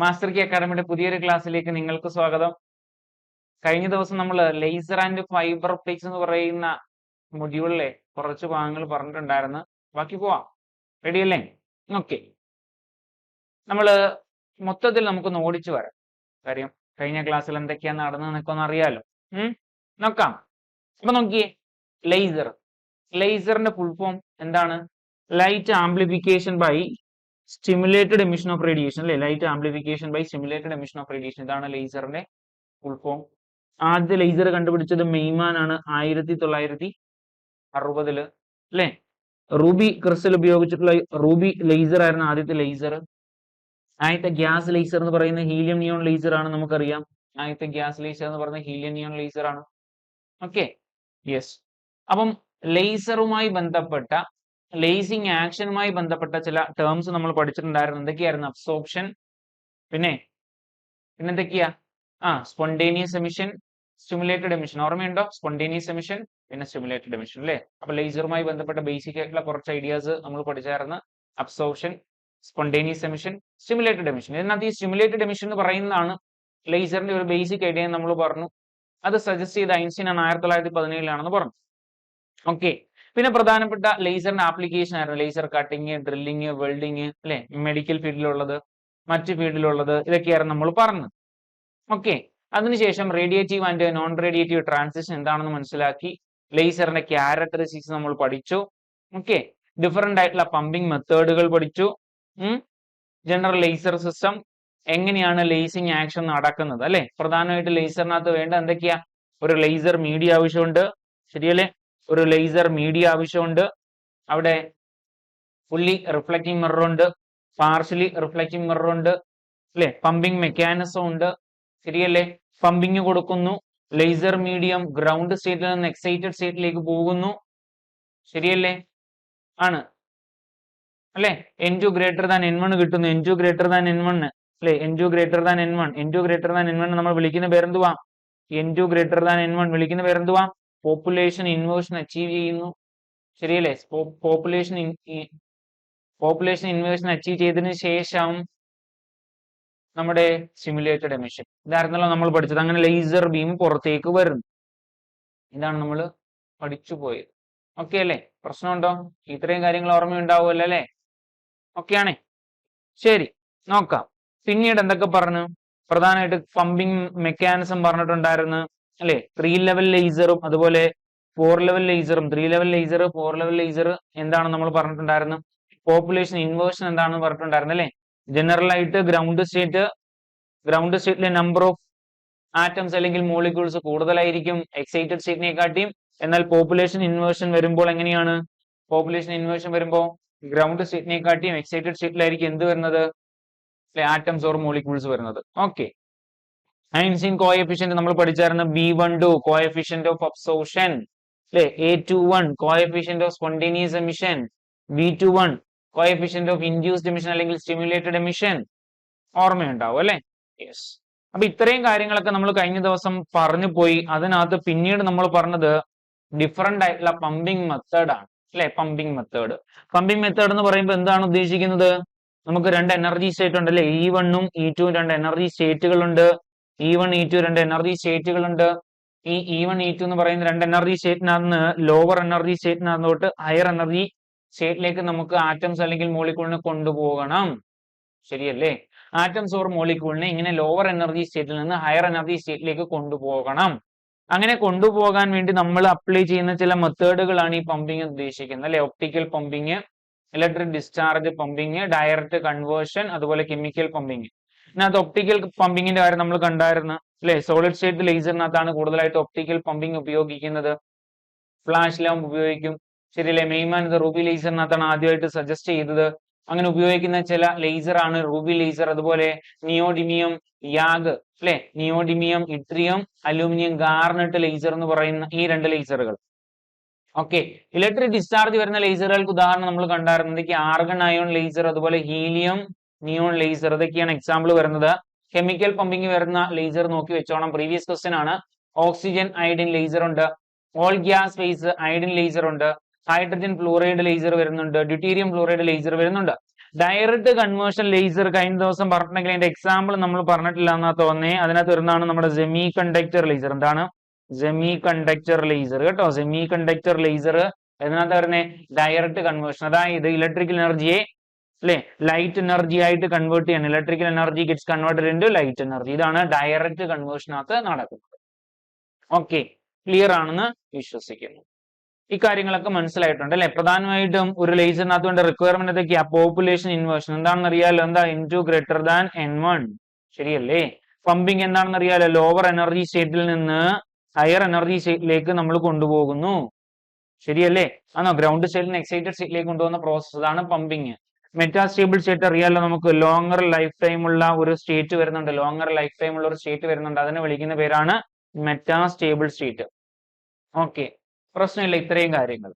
Master കി അക്കാഡമിയുടെ പുതിയൊരു ക്ലാസ്സിലേക്ക് നിങ്ങൾക്ക് സ്വാഗതം. കഴിഞ്ഞ ദിവസം നമ്മൾ ലേസർ ആൻഡ് ഫൈബർ ഒപ്റ്റിക്സ് എന്ന് പറയുന്ന മൊഡ്യൂളിലെ കുറച്ച് ഭാഗങ്ങൾ പറഞ്ഞിട്ടുണ്ടായിരുന്നു. ബാക്കി പോവാം. റെഡിയല്ലേ ഓക്കെ നമ്മൾ മൊത്തത്തിൽ നമുക്കൊന്ന് ഓടിച്ചു വരാം. കാര്യം കഴിഞ്ഞ ക്ലാസ്സിൽ എന്തൊക്കെയാ നടന്നതെന്നൊക്കെ ഒന്ന് അറിയാലോ. നോക്കാം. അപ്പൊ നോക്കിയേ. ലേസർ ലേസറിന്റെ ഫുൾ ഫോം എന്താണ്? Light amplification by stimulated emission of radiation അല്ലെ? Light amplification by stimulated emission of radiation ഇതാണ് ലേസറിന്റെ ഫുൾ ഫോം ആദ്യ ലേസർ കണ്ടുപിടിച്ചത് മെയ്മാൻ ആണ്. ആയിരത്തി തൊള്ളായിരത്തി അറുപതിൽ അല്ലെ? റൂബി ക്രിസ്റ്റൽ ഉപയോഗിച്ചിട്ടുള്ള റൂബി ലേസർ ആയിരുന്നു ആദ്യത്തെ ലേസർ ആദ്യത്തെ ഗ്യാസ് ലേസർ എന്ന് പറയുന്ന ഹീലിയം നിയോൺ ലേസർ ആണ് നമുക്കറിയാം. ആദ്യത്തെ ഗ്യാസ് ലേസർ എന്ന് പറയുന്ന ഹീലിയം നിയോൺ ലേസർ ആണ്. ഓക്കെ യെസ് അപ്പം ലേസറുമായി ബന്ധപ്പെട്ട ലേസിംഗ് ആക്ഷനുമായി ബന്ധപ്പെട്ട ചില ടേംസ് നമ്മൾ പഠിച്ചിട്ടുണ്ടായിരുന്നു. എന്തൊക്കെയായിരുന്നു? അബ്സോർപ്ഷൻ പിന്നെ പിന്നെ എന്തൊക്കെയാ? ആ സ്പോണ്ടേനിയസ് എമിഷൻ സ്റ്റിമുലേറ്റഡ് എമിഷൻ ഓർമ്മയുണ്ടോ? സ്പോണ്ടേനിയസ് എമിഷൻ പിന്നെ സ്റ്റിമുലേറ്റഡ് എമിഷൻ അല്ലേ? അപ്പൊ ലേസറുമായി ബന്ധപ്പെട്ട ബേസിക് ആയിട്ടുള്ള കുറച്ച് ഐഡിയാസ് നമ്മൾ പഠിച്ചായിരുന്നു. Absorption spontaneous emission stimulated emission ഇതിനകത്ത് ഈ സ്റ്റിമുലേറ്റഡ് എമിഷൻ എന്ന് പറയുന്നതാണ് ലേസറിന്റെ ഒരു ബേസിക് ഐഡിയ നമ്മൾ പറഞ്ഞു. അത് സജസ്റ്റ് ചെയ്ത ഐൻസ്റ്റീൻ ആണ് ആയിരത്തി തൊള്ളായിരത്തി പതിനേഴിലാണെന്ന് പറഞ്ഞു. ഓക്കെ പിന്നെ പ്രധാനപ്പെട്ട ലേസറിന്റെ ആപ്ലിക്കേഷൻ ആയിരുന്നു. ലേസർ കട്ടിങ് ഡ്രില്ലിങ് വെൽഡിങ് അല്ലെ? മെഡിക്കൽ ഫീൽഡിലുള്ളത് മറ്റ് ഫീൽഡിലുള്ളത് ഇതൊക്കെയായിരുന്നു നമ്മൾ പറഞ്ഞത്. ഓക്കെ അതിനുശേഷം radiative and non radiative transition എന്താണെന്ന് മനസ്സിലാക്കി ലേസറിന്റെ ക്യാരക്ടറിസ്റ്റിക്സ് നമ്മൾ പഠിച്ചു. ഓക്കെ ഡിഫറെന്റ് ആയിട്ടുള്ള പമ്പിംഗ് മെത്തേഡുകൾ പഠിച്ചു. ജനറൽ ലേസർ സിസ്റ്റം എങ്ങനെയാണ് ലേസിങ് ആക്ഷൻ നടക്കുന്നത് അല്ലെ? പ്രധാനമായിട്ട് ലേസറിനകത്ത് വേണ്ട എന്തൊക്കെയാ? ഒരു ലേസർ മീഡിയ ആവശ്യമുണ്ട്. ശരിയല്ലേ? ഒരു ലേസർ മീഡിയ ആവശ്യമുണ്ട്. അവിടെ ഫുള്ളി റിഫ്ലക്റ്റിംഗ് മിറർ ഉണ്ട്. പാർഷ്യലി റിഫ്ലക്റ്റിംഗ് മിറർ ഉണ്ട്. അല്ലെ? പമ്പിംഗ് മെക്കാനിസം ഉണ്ട്. ശരിയല്ലേ? പമ്പിങ് കൊടുക്കുന്നു. ലേസർ മീഡിയം ഗ്രൗണ്ട് സ്റ്റേറ്റിൽ നിന്ന് എക്സൈറ്റഡ് സ്റ്റേറ്റിലേക്ക് പോകുന്നു. ശരിയല്ലേ? ആണ്. അല്ലെ? N two greater than N one കിട്ടുന്നു. N two greater than N one അല്ലെ? N two greater than N one N two greater than N one നമ്മൾ വിളിക്കുന്ന പേരെന്തുവാ? N two greater than N one വിളിക്കുന്ന പേരെന്തുവാ? പോപ്പുലേഷൻ ഇൻവേഴ്ഷൻ അച്ചീവ് ചെയ്യുന്നു. ശരിയല്ലേ? Population population ഇൻവേഴ്ഷൻ achieve ചെയ്തതിന് ശേഷം നമ്മുടെ സിമുലേറ്റഡ് എമിഷൻ ഇതായിരുന്നല്ലോ നമ്മൾ പഠിച്ചത്. അങ്ങനെ ലേസർ ബീം പുറത്തേക്ക് വരുന്നു. ഇതാണ് നമ്മൾ പഠിച്ചു പോയത്. ഓക്കെ അല്ലേ? പ്രശ്നമുണ്ടോ? ഇത്രയും കാര്യങ്ങൾ ഓർമ്മയുണ്ടാവുമല്ലോ അല്ലേ? ഓക്കെയാണേ ശരി നോക്കാം. പിന്നീട് എന്തൊക്കെ പറഞ്ഞു? പ്രധാനമായിട്ട് പമ്പിങ് മെക്കാനിസം പറഞ്ഞിട്ടുണ്ടായിരുന്നു. അല്ലെ? ത്രീ ലെവൽ ലേസറും അതുപോലെ four level ലേസറും three level laser four level laser എന്താണ് നമ്മൾ പറഞ്ഞിട്ടുണ്ടായിരുന്നു? പോപ്പുലേഷൻ ഇൻവേർഷൻ എന്താണെന്ന് പറഞ്ഞിട്ടുണ്ടായിരുന്നു അല്ലെ? ജനറൽ ആയിട്ട് ഗ്രൗണ്ട് സ്റ്റേറ്റ് ഗ്രൗണ്ട് സ്റ്റേറ്റിലെ നമ്പർ ഓഫ് ആറ്റംസ് അല്ലെങ്കിൽ മോളിക്യൂൾസ് കൂടുതലായിരിക്കും എക്സൈറ്റഡ് സ്റ്റേറ്റിനെക്കാട്ടിയും എന്നാൽ പോപ്പുലേഷൻ ഇൻവേർഷൻ വരുമ്പോൾ എങ്ങനെയാണ്? പോപ്പുലേഷൻ ഇൻവേർഷൻ വരുമ്പോൾ ഗ്രൗണ്ട് സ്റ്റേറ്റിനെക്കാട്ടിയും എക്സൈറ്റഡ് സ്റ്റേറ്റിലായിരിക്കും എന്ത് വരുന്നത്? ആറ്റംസ് ഓർ മോളിക്യൂൾസ് വരുന്നത്. ഓക്കെ ഐൻസ്റ്റീൻ കോയഫിഷ്യന്റ് നമ്മൾ പഠിച്ചായിരുന്നു B one two coefficient of absorption അല്ലെ A two one coefficient of spontaneous emission B two one coefficient of induced emission അല്ലെങ്കിൽ സ്റ്റിമുലേറ്റഡ് എമിഷൻ ഓർമ്മയുണ്ടാവും അല്ലെ? യെസ് അപ്പൊ ഇത്രയും കാര്യങ്ങളൊക്കെ നമ്മൾ കഴിഞ്ഞ ദിവസം പറഞ്ഞു പോയി. അതിനകത്ത് പിന്നീട് നമ്മൾ പറഞ്ഞത് ഡിഫറെന്റ് ആയിട്ടുള്ള പമ്പിംഗ് മെത്തേഡ് ആണ്. അല്ലെ പമ്പിംഗ് മെത്തേഡ് പമ്പിംഗ് മെത്തേഡ് എന്ന് പറയുമ്പോൾ എന്താണ് ഉദ്ദേശിക്കുന്നത്? നമുക്ക് രണ്ട് എനർജി സ്റ്റേറ്റ് ഉണ്ട് അല്ലെ ഇ വണ്ണും ഇ ടുവും രണ്ട് എനർജി സ്റ്റേറ്റുകളുണ്ട് ഇ വൺ ഇ ടു രണ്ട് എനർജി സ്റ്റേറ്റുകളുണ്ട് ഈ ഇ വൺ ഇ ടു എന്ന് പറയുന്ന രണ്ട് എനർജി സ്റ്റേറ്റിനകത്ത് ലോവർ എനർജി സ്റ്റേറ്റിനകത്ത് തൊട്ട് ഹയർ എനർജി സ്റ്റേറ്റിലേക്ക് നമുക്ക് ആറ്റംസ് അല്ലെങ്കിൽ മോളിക്കൂളിനെ കൊണ്ടുപോകണം. ശരിയല്ലേ? ആറ്റംസ് ഓർ മോളിക്കൂളിനെ ഇങ്ങനെ ലോവർ എനർജി സ്റ്റേറ്റിൽ നിന്ന് ഹയർ എനർജി സ്റ്റേറ്റിലേക്ക് കൊണ്ടുപോകണം. അങ്ങനെ കൊണ്ടുപോകാൻ വേണ്ടി നമ്മൾ അപ്ലൈ ചെയ്യുന്ന ചില മെത്തേഡുകളാണ് ഈ പമ്പിങ് ഉദ്ദേശിക്കുന്നത്. അല്ലെ? Optical pumping electric discharge pumping direct conversion അതുപോലെ കെമിക്കൽ പമ്പിങ് ഇതിനകത്ത് ഒപ്റ്റിക്കൽ പമ്പിങ്ങിന്റെ കാര്യം നമ്മൾ കണ്ടായിരുന്നു. അല്ലെ സോളിഡ് സ്റ്റേറ്റ് ലേസറിനകത്താണ് കൂടുതലായിട്ട് ഒപ്റ്റിക്കൽ പമ്പിങ് ഉപയോഗിക്കുന്നത്. ഫ്ലാഷ് ലാമ്പ് ഉപയോഗിക്കും. ശരിയല്ലേ? മെയ്മാൻ ഇത് റൂബി ലേസറിനകത്താണ് ആദ്യമായിട്ട് സജസ്റ്റ് ചെയ്തത്. അങ്ങനെ ഉപയോഗിക്കുന്ന ചില ലേസർ ആണ് റൂബി ലേസർ അതുപോലെ നിയോഡിമിയം യാഗ് അല്ലെ neodymium yttrium aluminium garnet laser എന്ന് പറയുന്ന ഈ രണ്ട് ലേസറുകൾ ഓക്കെ ഇലക്ട്രിക് ഡിസ്ചാർജ് വരുന്ന ലേസറുകൾക്ക് ഉദാഹരണം നമ്മൾ കണ്ടായിരുന്നു. എന്തൊക്കെ ആർഗൺ അയോൺ ലേസർ അതുപോലെ ഹീലിയം നിയോൺ ലേസർ ഇതൊക്കെയാണ് എക്സാമ്പിൾ വരുന്നത്. കെമിക്കൽ പമ്പിങ് വരുന്ന ലേസർ നോക്കി വെച്ചോണം. പ്രീവിയസ് ക്വസ്റ്റ്യൻ ആണ്. ഓക്സിജൻ ഐഡിൻ ലേസർ ഉണ്ട്. All gas phase iodine laser ഉണ്ട്. ഹൈഡ്രജൻ ഫ്ലൂറൈഡ് ലേസർ വരുന്നുണ്ട്. ഡ്യൂട്ടീരിയം ഫ്ലൂറൈഡ് ലേസർ വരുന്നുണ്ട്. ഡയറക്റ്റ് കൺവേർഷൻ ലേസർ കഴിഞ്ഞ ദിവസം പറഞ്ഞിട്ടുണ്ടെങ്കിൽ അതിന്റെ എക്സാമ്പിൾ നമ്മൾ പറഞ്ഞിട്ടില്ല എന്നാ തോന്നേ അതിനകത്ത് വരുന്നതാണ് നമ്മുടെ സെമി കണ്ടക്ടർ ലേസർ എന്താണ്? സെമി കണ്ടക്ടർ ലേസർ കേട്ടോ. സെമി കണ്ടക്ടർ ലേസർ അതിനകത്ത് വരുന്നേ ഡയറക്റ്റ് കൺവേർഷൻ അതായത് ഇലക്ട്രിക്കൽ എനർജിയെ അല്ലെ? ലൈറ്റ് എനർജി ആയിട്ട് കൺവേർട്ട് ചെയ്യാൻ electrical energy gets converted into light energy ഇതാണ് ഡയറക്റ്റ് കൺവേർഷനകത്ത് നടക്കുന്നത്. ഓക്കെ ക്ലിയർ ആണെന്ന് വിശ്വസിക്കുന്നു. ഈ കാര്യങ്ങളൊക്കെ മനസ്സിലായിട്ടുണ്ട് അല്ലെ? പ്രധാനമായിട്ടും ഒരു ലേസറിനകത്ത് വേണ്ട റിക്വയർമെന്റ് എന്തൊക്കെയാ പോപ്പുലേഷൻ ഇൻവേർഷൻ എന്താണെന്ന് അറിയാലോ എന്താ? N two greater than N one ശരിയല്ലേ? പമ്പിങ് എന്താണെന്ന് അറിയാലോ ലോവർ എനർജി സ്റ്റേറ്റിൽ നിന്ന് ഹയർ എനർജി സ്റ്റേറ്റിലേക്ക് നമ്മൾ കൊണ്ടുപോകുന്നു. ശരിയല്ലേ? ആണോ? ഗ്രൗണ്ട് സ്റ്റേറ്റിൽ നിന്ന് എക്സൈറ്റഡ് സ്റ്റേറ്റിലേക്ക് കൊണ്ടുപോകുന്ന പ്രോസസ് അതാണ് പമ്പിങ് മെറ്റാസ്റ്റേബിൾ സ്റ്റേറ്റ് അറിയാലോ നമുക്ക്? ലോങ്ങർ ലൈഫ് ടൈം ഉള്ള ഒരു സ്റ്റേറ്റ് വരുന്നുണ്ട്. ലോങ്ങർ ലൈഫ് ടൈം ഉള്ള ഒരു സ്റ്റേറ്റ് വരുന്നുണ്ട്. അതിനെ വിളിക്കുന്ന പേരാണ് മെറ്റാസ്റ്റേബിൾ സ്റ്റേറ്റ് ഓക്കെ പ്രശ്നമില്ല. ഇത്രയും കാര്യങ്ങൾ.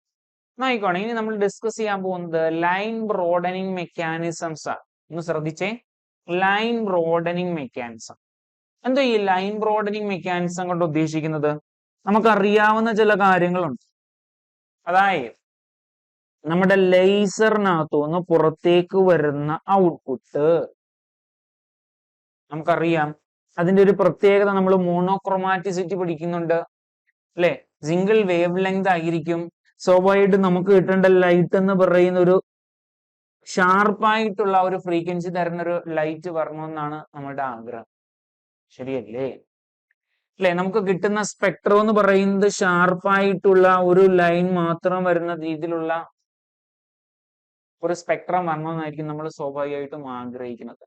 നോക്കിക്കോണെ. ഇനി നമ്മൾ ഡിസ്കസ് ചെയ്യാൻ പോകുന്നത് ലൈൻ ബ്രോഡനിങ് മെക്കാനിസംസ് ആണ് ഒന്ന് ശ്രദ്ധിച്ചേ. ലൈൻ ബ്രോഡനിങ് മെക്കാനിസം എന്തോ ഈ ലൈൻ ബ്രോഡനിങ് മെക്കാനിസം കൊണ്ട് ഉദ്ദേശിക്കുന്നത്? നമുക്കറിയാവുന്ന ചില കാര്യങ്ങളുണ്ട്. അതായത് നമ്മുടെ ലേസറിനകത്തു നിന്ന് പുറത്തേക്ക് വരുന്ന ഔട്ട്പുട്ട് നമുക്കറിയാം. അതിന്റെ ഒരു പ്രത്യേകത നമ്മൾ മോണോക്രോമാറ്റിസിറ്റി പഠിക്കുന്നുണ്ട്. അല്ലെ? സിംഗിൾ വേവ് ലെങ്ത് ആയിരിക്കും. സ്വാഭാവികമായിട്ട് നമുക്ക് കിട്ടേണ്ട ലൈറ്റ് എന്ന് പറയുന്ന ഒരു ഷാർപ്പായിട്ടുള്ള ഒരു ഫ്രീക്വൻസി തരുന്ന ഒരു ലൈറ്റ് വരണമെന്നാണ് നമ്മളുടെ ആഗ്രഹം. ശരിയല്ലേ? അല്ലെ? നമുക്ക് കിട്ടുന്ന സ്പെക്ട്രം എന്ന് പറയുന്നത് ഷാർപ്പായിട്ടുള്ള ഒരു ലൈൻ മാത്രം വരുന്ന രീതിയിലുള്ള ഒരു സ്പെക്ട്രം വരണമെന്നായിരിക്കും നമ്മൾ സ്വാഭാവികമായിട്ടും ആഗ്രഹിക്കുന്നത്.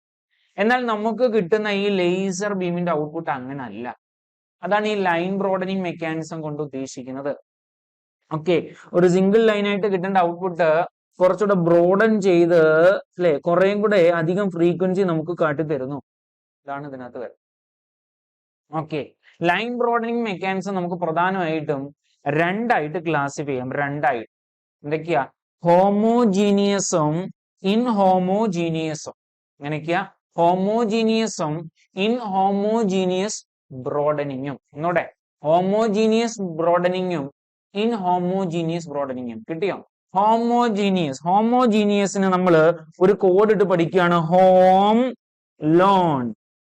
എന്നാൽ നമുക്ക് കിട്ടുന്ന ഈ ലേസർ ബീമിന്റെ ഔട്ട്പുട്ട് അങ്ങനെ അല്ല അതാണ് ഈ ലൈൻ ബ്രോഡനിങ് മെക്കാനിസം കൊണ്ട് ഉദ്ദേശിക്കുന്നത്. ഓക്കെ ഒരു സിംഗിൾ ലൈനായിട്ട് കിട്ടേണ്ട ഔട്ട്പുട്ട് കുറച്ചുകൂടെ ബ്രോഡൻ ചെയ്ത് അല്ലെ കുറേയും കൂടെ അധികം ഫ്രീക്വൻസി നമുക്ക് കാട്ടി തരുന്നു ഇതാണ് ഇതിനകത്ത് വരുന്നത്. ഓക്കെ ലൈൻ ബ്രോഡനിങ് മെക്കാനിസം നമുക്ക് പ്രധാനമായിട്ടും രണ്ടായിട്ട് ക്ലാസിഫൈ ചെയ്യാം. രണ്ടായിട്ട്. എന്തൊക്കെയാ? ഹോമോജീനിയസും ഇൻഹോമോജീനിയസും എങ്ങനെയൊക്കെയാ? ഹോമോജീനിയസും ഇൻഹോമോജീനിയസ് ബ്രോഡനിങ്ങും. എന്നോടെ ഹോമോജീനിയസ് ബ്രോഡനിങ്ങും ഇൻഹോമോജീനിയസ് ബ്രോഡനിങ്ങും. കിട്ടിയോ? ഹോമോജീനിയസ്. ഹോമോജീനിയസിന് നമ്മൾ ഒരു കോഡ് ഇട്ട് പഠിക്കുകയാണ് ഹോം ലോൺ.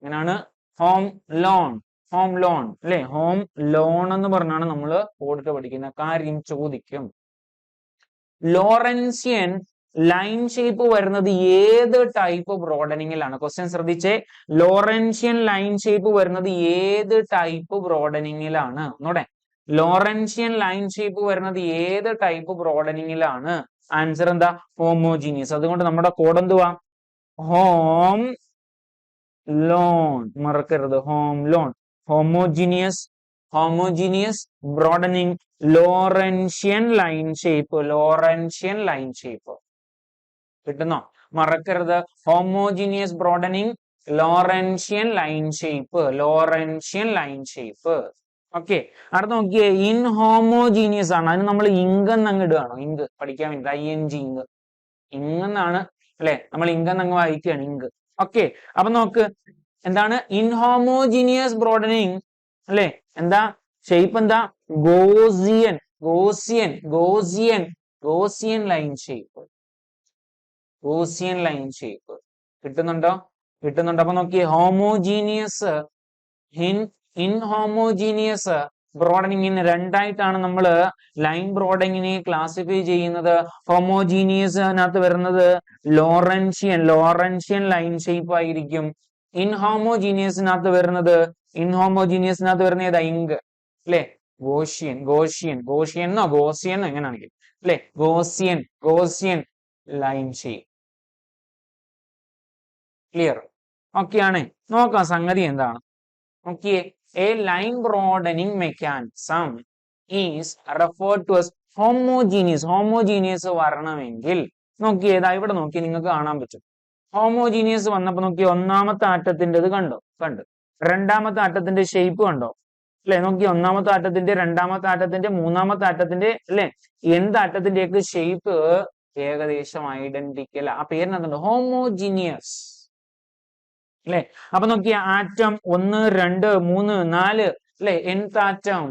എങ്ങനെയാണ് ഹോം ലോൺ. Home loan. അല്ലെ? ഹോം ലോൺ എന്ന് പറഞ്ഞാണ് നമ്മൾ കോഡിട്ട് പഠിക്കുന്ന കാര്യം ചോദിക്കും. ലോറൻസിയൻ ലൈൻ ഷേപ്പ് വരുന്നത് ഏത് ടൈപ്പ് ബ്രോഡനിങ്ങിലാണ് ക്വസ്റ്റ്യൻ ശ്രദ്ധിച്ചേ. ലോറൻഷ്യൻ ലൈൻ ഷേപ്പ് വരുന്നത് ഏത് ടൈപ്പ് ബ്രോഡനിങ്ങിലാണ് ഒന്നൂടെ ലോറൻഷ്യൻ ലൈൻ ഷേപ്പ് വരുന്നത് ഏത് ടൈപ്പ് ബ്രോഡനിങ്ങിലാണ് ആൻസർ എന്താ? ഹോമോജീനിയസ് അതുകൊണ്ട് നമ്മുടെ കോഡ് എന്തുവാ? ഹോം ലോൺ മറക്കരുത്. Home loan homogeneous homogeneous broadening Lorentzian line shape Lorentzian line shape കിട്ടുന്നോ? മറക്കരുത്. Homogeneous broadening Lorentzian line shape Lorentzian line shape okay അടുത്ത നോക്കിയേ ഇൻഹോമോജീനിയസ് ആണ്. അതിന് നമ്മൾ ഇങ്ക് എന്ന് അങ്ങ് ഇടുകയാണോ. ഇങ്ക് പഠിക്കാൻ വേണ്ടി. ഐ എൻ ജി ഇങ്ക് ഇങ് എന്നാണ് അല്ലെ? നമ്മൾ ഇങ്ക് എന്ന് അങ്ങ് വായിക്കുകയാണ് ഇങ്ക് ഓക്കെ അപ്പൊ നോക്ക് എന്താണ്? ഇൻഹോമോജീനിയസ് ബ്രോഡനിങ് അല്ലെ? എന്താ? ഷേപ്പ് എന്താ? Gaussian Gaussian Gaussian Gaussian line shape Gaussian line shape കിട്ടുന്നുണ്ടോ? കിട്ടുന്നുണ്ടോ. അപ്പൊ നോക്കിയേ ഹോമോജീനിയസ് ഇൻ ഇൻഹോമോജീനിയസ് ബ്രോഡനിങ്ങിന് രണ്ടായിട്ടാണ് നമ്മൾ ലൈൻ ബ്രോഡനിങ്ങിനെ ക്ലാസിഫൈ ചെയ്യുന്നത്. ഹോമോജീനിയസ് ഹോമോജീനിയസിനകത്ത് വരുന്നത് ലോറൻഷ്യൻ ലോറൻഷ്യൻ ലൈൻ ഷേപ്പ് ആയിരിക്കും. ഇൻഹോമോജീനിയസിനകത്ത് വരുന്നത് ഇൻഹോമോജീനിയസിനകത്ത് വരുന്ന ഏതാ? ഇങ്ക് അല്ലെ? ഗോഷ്യൻ ഗോഷ്യൻ ഗോഷ്യൻ എന്നോ ഗോസിയൻ എങ്ങനെയാണെങ്കിൽ അല്ലെ? ഗോസിയൻ ഗോസിയൻ ലൈൻ ചെയ്യും ക്ലിയർ ആണ് നോക്കാം സംഗതി എന്താണ്? നോക്കിയേ. A line broadening mechanism is referred to homogeneous homogeneous വരണമെങ്കിൽ നോക്കിയേ ഇതാ ഇവിടെ നോക്കി നിങ്ങൾക്ക് കാണാൻ പറ്റും. ഹോമോജീനിയസ് വന്നപ്പോ നോക്കി ഒന്നാമത്തെ ആറ്റത്തിന്റെത് കണ്ടോ? കണ്ടു. രണ്ടാമത്തെ ആട്ടത്തിന്റെ ഷേപ്പ് കണ്ടോ? അല്ലെ? നോക്കി ഒന്നാമത്തെ ആട്ടത്തിന്റെ രണ്ടാമത്തെ ആട്ടത്തിന്റെ മൂന്നാമത്തെ ആട്ടത്തിന്റെ അല്ലെ? എന്ത് ആട്ടത്തിന്റെയൊക്കെ ഷേപ്പ് ഏകദേശം ഐഡന്റിക്കൽ ആ. പേരിനകത്തുണ്ട്. ഹോമോജീനിയസ് അല്ലെ? അപ്പൊ നോക്കിയ ആറ്റം ഒന്ന് രണ്ട് മൂന്ന് നാല് അല്ലെ? ആറ്റം?